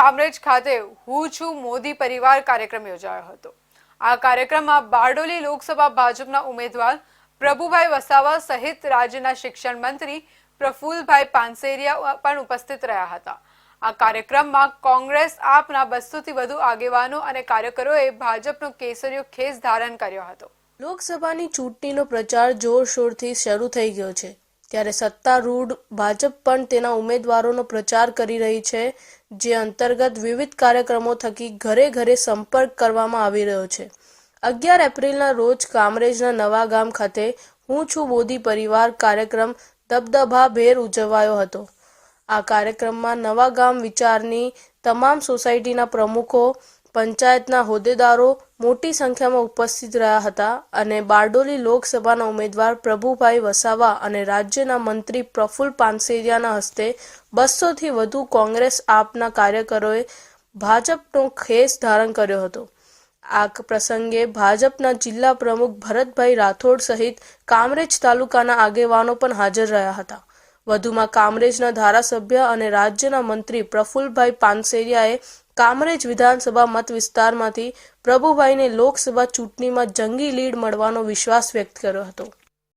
કામરેજ ખાતે હું છું મોદી પરિવાર કાર્યક્રમ યોજાયો હતો. આ કાર્યક્રમમાં બારડોલી લોકસભા ભાજપના ઉમેદવાર પ્રભુભાઈ વસાવા સહિત રાજ્યના શિક્ષણ મંત્રી પ્રફુલભાઈ પાનસેરિયા પણ ઉપસ્થિત રહ્યા હતા. આ કાર્યક્રમમાં કોંગ્રેસ આપના બસોથી વધુ આગેવાનો અને કાર્યકરોએ ભાજપનો કેસરીયો ખેસ ધારણ કર્યો હતો. લોકસભાની ચૂંટણીનો પ્રચાર જોરશોરથી શરૂ થઈ ગયો છે. ત્યારે સત્તારૂઢ ભાજપ પણ તેના ઉમેદવારોનો પ્રચાર કરી રહી છે, જે અંતર્ગત વિવિધ કાર્યક્રમો થકી ઘરે ઘરે સંપર્ક કરવામાં આવી રહ્યો છે. અગિયાર એપ્રિલના રોજ કામરેજના નવા ગામ ખાતે હું છું મોદી પરિવાર કાર્યક્રમ દબદબા ભેર ઉજવાયો હતો. આ કાર્યક્રમમાં નવા ગામ વિચારની તમામ સોસાયટીના પ્રમુખો પંચાયતના હોદ્દેદારો મોટી સંખ્યામાં ઉપસ્થિત રહ્યા હતા અને બારડોલી લોકસભાના ઉમેદવાર પ્રભુભાઈ વસાવા અને રાજ્યના મંત્રી પ્રફુલ પાનસેરિયાના હસ્તે બસોથી વધુ કોંગ્રેસ આપના કાર્યકરોએ ભાજપનો ખેસ ધારણ કર્યો હતો. આ પ્રસંગે ભાજપના જિલ્લા પ્રમુખ ભરતભાઈ રાઠોડ સહિત કામરેજ તાલુકાના આગેવાનો પણ હાજર રહ્યા હતા. વધુમાં કામરેજના ધારાસભ્ય અને રાજ્યના મંત્રી પ્રફુલભાઈ પાનસેરિયાએ કામરેજ વિધાનસભા મત વિસ્તારમાંથી પ્રભુભાઈને લોકસભા ચૂંટણીમાં જંગી લીડ મળવાનો વિશ્વાસ વ્યક્ત કર્યો હતો.